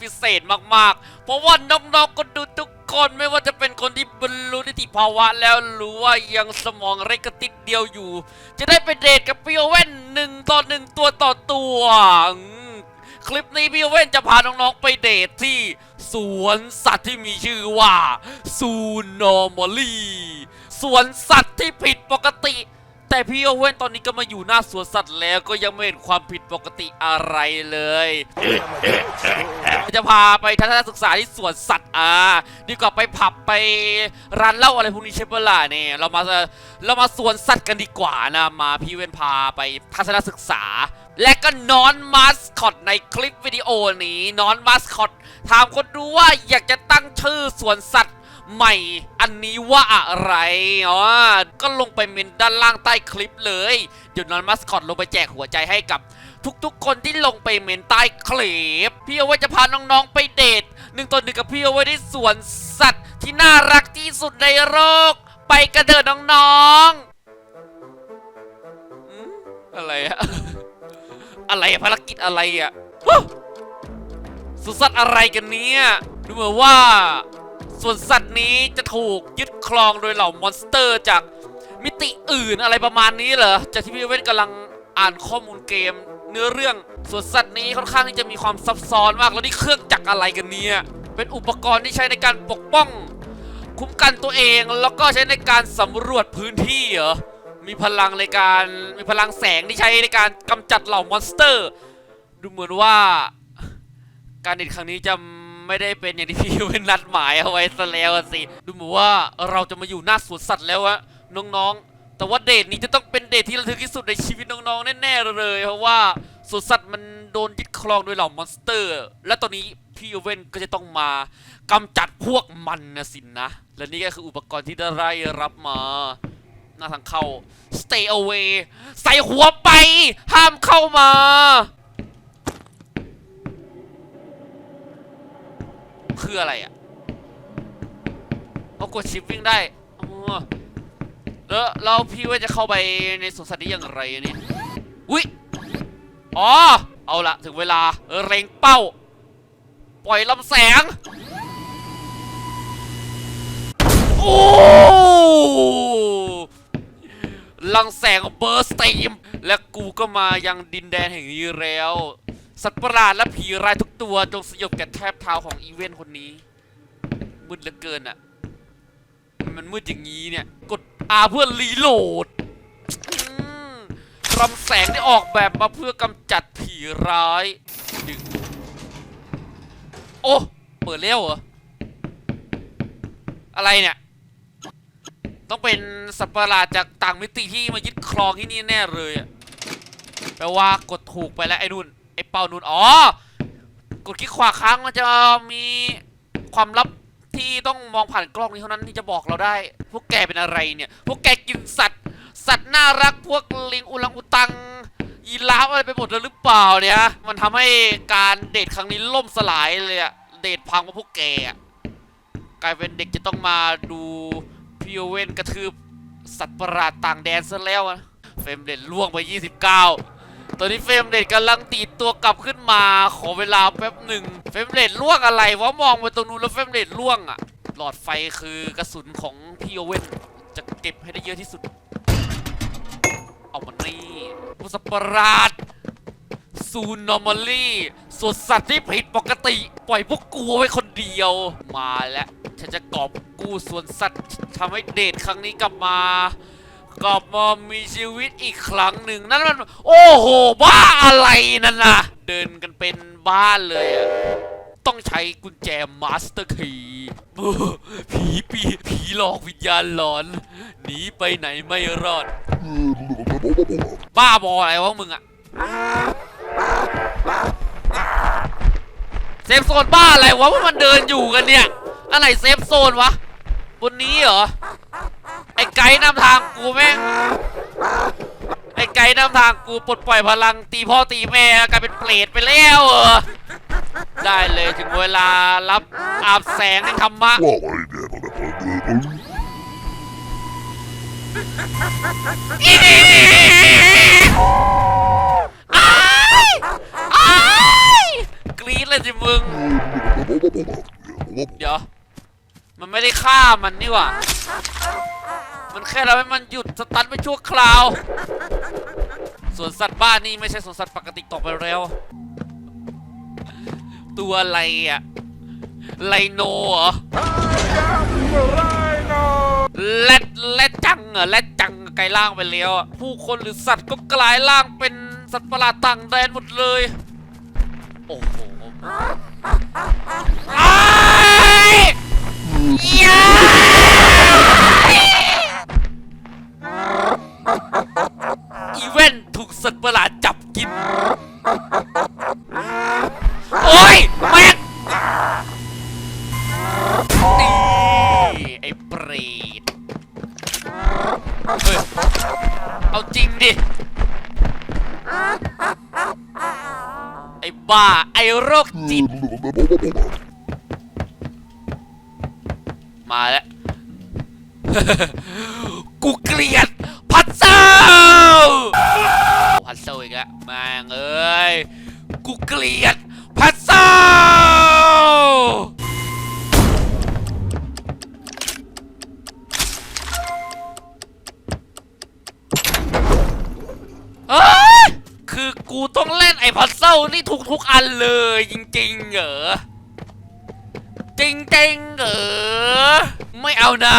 พิเศษมากๆ เพราะว่าน้องๆก็ดูทุกคนไม่ว่าจะเป็นคนที่บรรลุนิติภาวะแล้วหรือว่ายังสมองเล็กกระติดเดียวอยู่ จะได้ไปเดทกับพี่โอเว่นหนึ่งต่อหนึ่งตัวต่อตัวอืมคลิปนี้พี่โอเว่นจะพาน้องๆไปเดทที่สวนสัตว์ที่มีชื่อว่าซูโนมอลี่สวนสัตว์ที่ผิดปกติ แต่พี่โอเว่นตอนนี้ก็มาอยู่หน้าสวนสัตว์แล้วก็ยังไม่เห็นความผิดปกติอะไรเลย จะพาไปทัศนศึกษาที่สวนสัตว์อ่าดีกว่าไปผับไปร้านเหล้าอะไรพวกนี้ใช่ปะล่ะเนี่ยเรามาเรามาสวนสัตว์กันดีกว่านะมาพี่เว้นพาไปทัศนศึกษา และก็นอนมาสคอตในคลิปวิดีโอนี้นอนมาสคอตถามคนดูว่าอยากจะตั้งชื่อสวนสัตว์ ใหม่ อันนี้ว่าอะไรอ๋อก็ลงไปเมนด้านล่างใต้คลิปเลย เดี๋ยวนอนมัสคอตลงไปแจกหัวใจให้กับทุกๆ คนที่ลงไปเมนใต้คลิป พี่เอาไว้จะพาน้องๆไปเดทหนึ่งต่อหนึ่งกับพี่เอาไว้ที่สวนสัตว์ที่น่ารักที่สุดในโลก ไปกันเถิดน้องๆอะไรอะอะไรภารกิจอะไรอะสุสัตว์อะไรกันเนี่ยดูเหมือนว่า ส่วนสัตว์นี้จะถูกยึดครองโดยเหล่ามอนสเตอร์จากมิติอื่นอะไรประมาณนี้เหรอจากที่พี่เว้นกำลังอ่านข้อมูลเกม เนื้อเรื่องส่วนสัตว์นี้ค่อนข้างที่จะมีความซับซ้อนมากแล้วนี่เครื่องจักรอะไรกันเนี่ยเป็นอุปกรณ์ที่ใช้ในการปกป้อง คุ้มกันตัวเองแล้วก็ใช้ในการสำรวจพื้นที่เหรอมีพลังในการมีพลังแสงที่ใช้ในการกำจัดเหล่ามอนสเตอร์ ดูเหมือนว่าการเดทครั้งนี้จะ ไม่ได้เป็นอย่างที่พี่เป็นนัดหมายเอาไว้ซะแล้วสิ ดูเหมือนว่าเราจะมาอยู่หน้าสวนสัตว์แล้วอะน้องๆ แต่ว่าเดทนี้จะต้องเป็นเดทที่ระทึกที่สุดในชีวิตน้องๆ แน่ๆเลย เพราะว่าสวนสัตว์มันโดนยึดครองโดยเหล่ามอนสเตอร์ และตอนนี้พี่เวนก็จะต้องมากำจัดพวกมันนะสินนะ และนี่ก็คืออุปกรณ์ที่ได้รับมาหน้าทางเข้า stay away ใส่หัวไป ห้ามเข้ามา คืออะไรอะเขากดชิปวิ่งได้อ๋อแล้วเราพี่ว่าจะเข้าไปในสวนสัตว์ได้อย่างไรเนี่ยอุ้ยอ๋อ เอาละถึงเวลาเร่งเป้า ปล่อยลำแสง โอ้ลังแสงเบอร์สตีมและกูก็มายังดินแดนแห่งนี้แล้ว สัตว์ประหลาดและผีร้ายทุกตัวจงสยบแก่แทบเท้าของอีเวนคนนี้ มืดเหลือเกินอะมันมืดอย่างนี้เนี่ย กด R เพื่อรีโหลดอืมลำแสงได้ออกแบบมาเพื่อกำจัดผีร้ายดึงโอ้ เปิดเร็วเหรอ อะไรเนี่ย ต้องเป็นสัตว์ประหลาดจากต่างมิติที่มายึดครองที่นี่แน่เลยอะแปลว่ากดถูกไปแล้วไอ้นุ่น อ้เป้านุ่นอ๋อกดคลิกขวาค้างมันจะมีความลับที่ต้องมองผ่านกล้องนี้เท่านั้นที่จะบอกเราได้ พวกแกเป็นอะไรเนี่ย พวกแกกินสัตว์ สัตว์น่ารักพวกลิงอุลังอุตังยีราฟอะไรไปหมดแล้วหรือเปล่าเนี่ย มันทำให้การเดทครั้งนี้ล่มสลายเลยอะเดทพังเพราะพวกแกกลายเป็นเด็กจะต้องมาดูพีโอเวนกระทืบสัตว์ประหลาดต่างแดนซะแล้วอะเฟรมเดทล่วงไป 29 ตอนนี้เฟรมเรทกำลังตีตัวกลับขึ้นมา ขอเวลาแป๊บหนึ่งเฟรมเรทล่วงอะไรวะมองไปตรงนู้นแล้วเฟรมเรทล่วงอะหลอดไฟคือกระสุนของพี่โอเว่นจะเก็บให้ได้เยอะที่สุด เอามันนี่มุสปหราดซูนอมอลี่ส่วนสัตว์ที่ผิดปกติ ปล่อยพวกกูไว้คนเดียว มาแล้ว ฉันจะกอบกู้สวนสัตว์ทำให้เดทครั้งนี้กลับมา กลับมามีชีวิตอีกครั้งหนึ่งนั่นมัน โอ้โห บ้าอะไรนั่นนะเดินกันเป็นบ้านเลยอะต้องใช้กุญแจมาสเตอร์คีย์ผีปีผีหลอกวิญญาณหลอนหนีไปไหนไม่รอด บ้าบออะไรวะมึงอะเซฟโซนบ้าอะไรวะว่ามันเดินอยู่กันเนี่ย อะไรเซฟโซนวะ บนนี้เหรอไอ้ไกด์นำทางกูแม่งไอ้ไกด์นำทางกูปลดปล่อยพลังตีพ่อตีแม่กลายเป็นเปรตไปแล้วเหรอได้เลยถึงเวลารับอาบแสงในธรรมะ Well, I never อีอ้ายอ้กรี๊ดเลยสิมึง เดี๋ยว มันไม่ได้ฆ่ามันนี่หว่า มันแค่ทำให้มันหยุดสตันไปชั่วคราว ส่วนสัตว์บ้านนี่ไม่ใช่สวนสัตว์ปกติต่อไปแล้ว ตัวอะไรอะไลโนเหรอแรดแรดจังเหรอแรดจังกลายร่างไปแล้วอะผู้คนหรือสัตว์ก็กลายร่างเป็นสัตว์ประหลาดต่างแดนหมดเลย โอ้โหอ้ายยา สัตว์ประหลาดจับกิน โอ้ยแม่งนี่ไอ้เปรตเฮ้ยเอาจริงดิ ไอ้บ้า ไอ้โรคจิต มาแล้ว กูเกลียดพัด แล้วแม่งเอ้ยกูเกลียดพัดเซลเอ้ยคือกูต้องเล่นไอ้พัซเซิลนี่ทุกทุกๆอันเลยจริงๆเหรอจริงๆเหรอไม่เอานะ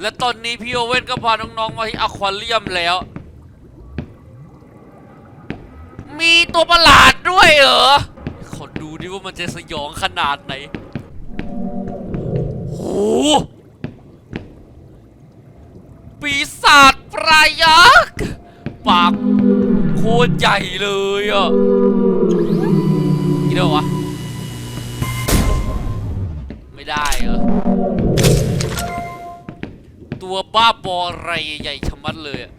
และตอนนี้พี่โอเว่นก็พาน้องๆมาที่อควาเรียมแล้ว มีตัวประหลาดด้วยเหรอ ขอดูดิว่ามันจะสยองขนาดไหนโหปีศาจปลายักษ์ปากโคตรใหญ่เลยอะกี่เดียววะ ไม่ได้เหรอ ตัวบ้าบออะไรใหญ่ชะมัดเลยอะ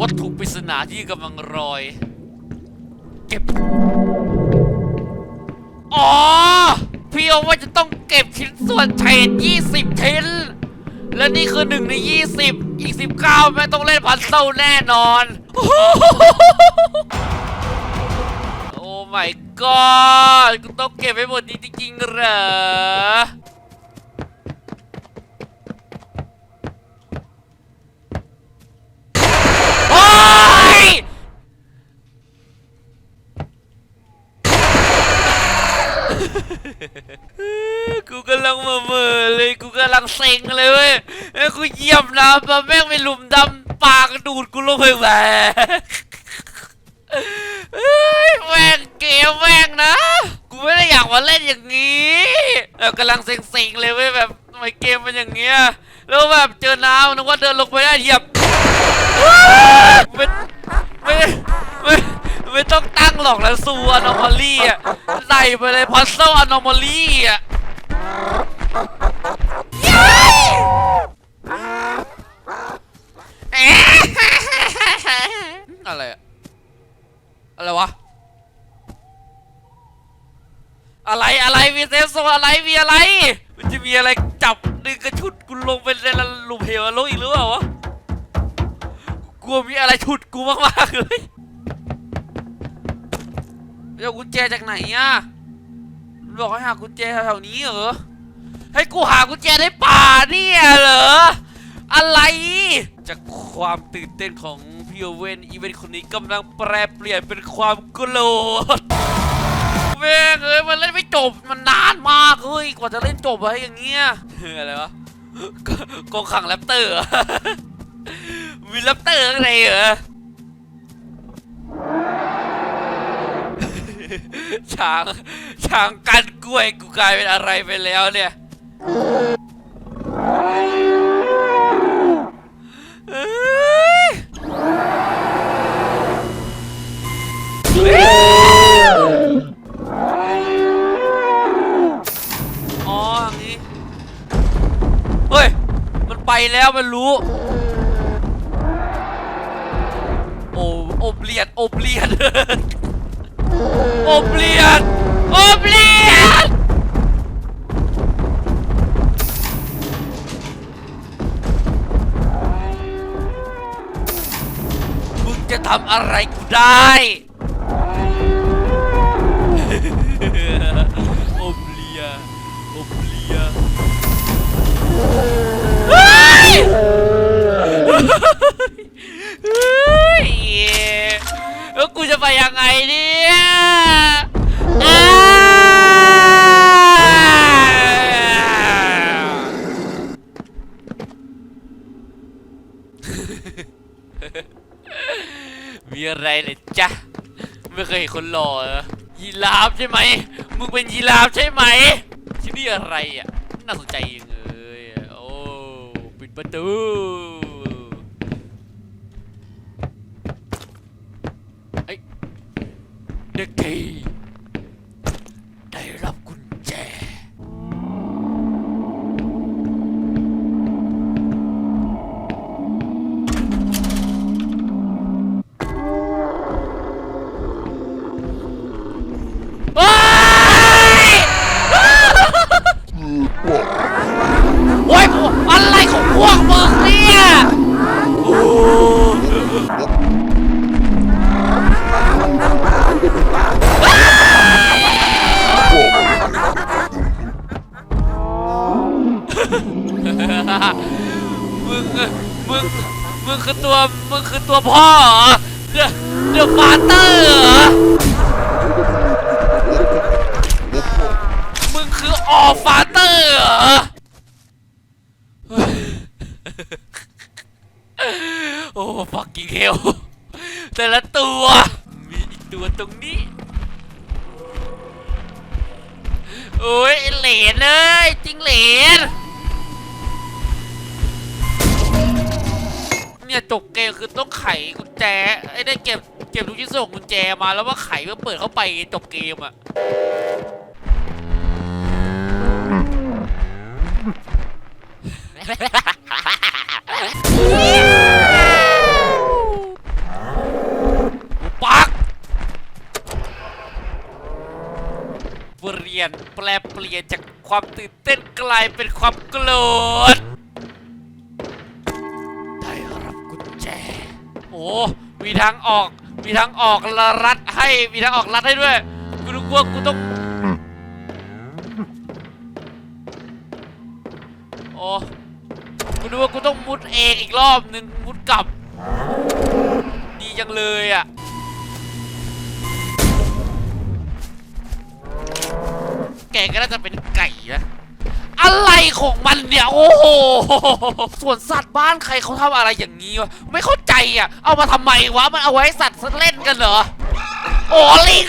วัตถุปริศนาที่กำลังรอย เก็บ อ๋อ พี่เอาว่าจะต้องเก็บชิ้นส่วนเศษ20 ชิ้น และนี่คือหนึ่งใน 20 อีก 19 แม่ต้องเล่นพันเซลแน่นอน โอ้ my god กูต้องเก็บให้หมดนี้จริงๆเหรอ โอ้ย กูกำลังมาเมื่อๆเลย กูกำลังเซ็งเลยเว้ยไอ้กูเหยียบน้ำมาแม่งไปหลุมดำปากดูดกูลงไปแหวกแม่งเกมแม่งนะ กูไม่ได้อยากมาเล่นอย่างนี้แต่กำลังเซ็งๆเลยเว้ยแบบทำไมเกมเป็นอย่างเงี้ย แล้วแบบเจอน้ำนึกว่าเดินลงไปได้เหยียบไม่ไม่ไม่ไม่ต้องตั้งหรอกแล้วซูอนอมอลี่อะใส่ไปเลยพัซเซิลอนอมอลี่อะ อะไรอะอะไรวะ อะไรอะไรมีเซฟโซอะไรมีอะไร มันจะมีอะไรจับดึงกระชุดกูลงไปในหลุมเหวโลกอีกหรือเปล่าวะกลัวมีอะไรฉุดกูมากๆเลยจะเอากุญแจจากไหนอะบอกให้หากุญแจแถวๆนี้เหรอ ให้กูหากุญแจในป่าเนี่ยเหรอ อะไร จากความตื่นเต้นของพี่โอเวนอีเวนคนนี้กำลังแปรเปลี่ยนเป็นความโกรธกูแม่งเอ้ยมันเล่นไม่จบมันนานมากเฮ้ยกว่าจะเล่นจบอะไรอย่างเงี้ยอะไรวะกองขังแรปเตอร์มีแรปเตอร์ข้างในเหรอช้างช้างกันกล้วยกูกลายเป็นอะไรไปแล้วเนี่ย อ๋อทางนี้ เฮ้ย มันไปแล้วมันรู้ โอ้โอบเลียนโอบเลียน โอเปลี่ยนโอเลียนโอเปลี่ยนโอเลียน เฮ้ยเฮ้ยแล้วกูจะไปยังไงเนี่ยอ้าวมีอะไรเลยจ๊ะ ไม่เคยเห็นคนหล่อเหรอยีราฟใช่ไหมมึงเป็นยีราฟใช่ไหมที่นี่อะไรอะน่าสนใจยังเลยโอ้ปิดประตูไอ้เด็กกี คือตัวพ่อเหรอดอะเดอะฟาเตอร์มึงคือออฟาเตอร์โอ้ฟักกิ้งเฮลแต่ละตัว มีอีกตัวตรงนี้ โอ้ยเหลนเอ้ยจริงเหลน เนี่ยจบเกมคือต้องไขกุญแจไอ้ได้เก็บเก็บทุกชิ้นส่วนของกุญแจมาแล้วว่าไขเพื่อเปิดเข้าไปจบเกมอะปักเปลี่ยนแปลเปลี่ยนจากความตื่นเต้นกลายเป็นความโกรธ มีทางออก มีทางออกละรัดให้ มีทางออกรัดให้ด้วย กูนึกว่ากูต้อง โอ้กูนึกว่ากูต้องมุดเองอีกรอบหนึ่งมุดกลับ ดีจังเลยอะแกก็น่าจะเป็นไก่นะ อะไรของมันเนี่ย โอ้โห ส่วนสัตว์บ้านใครเขาทำอะไรอย่างนี้วะ ไม่เข้าใจ อะ เอามาทำไมวะ มันเอาไว้สัตว์เล่นกันเหรอ โอ้ลิง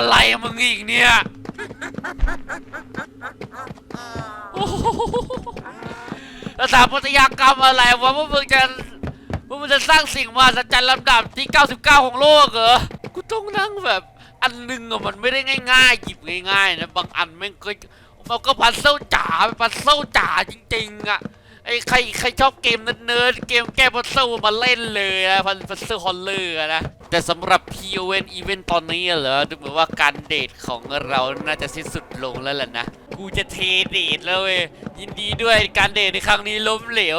อะไรมึงอีกเนี่ยอ้โหแล้วสถาปัตยกรรมอะไรวะว่ามึงจะว่ามึงจะสร้างสิ่งมหัศจรรย์ลำดับที่ 99 ของโลกเหรอ กูต้องนั่งแบบ อันหนึ่งอะมันไม่ได้ง่ายๆหยิบง่ายๆนะ บางอันแม่งก็มันก็พัซเซิลจ๋าพัซเซิลจ๋าจริงๆอะ ไอ้ใครใครชอบเกมเนิร์ดเกมแก้พัซเซิลมาเล่นเลยนะพันพัซเซิลฮอลเลอร์นะ แต่สำหรับ PON Event ตอนนี้เหรอดูเหมือนว่าการเดทของเราน่าจะสิ้นสุดลงแล้วล่ะนะ กูจะเทเดทแล้วเว้ยยินดีด้วยการเดทในครั้งนี้ล้มเหลว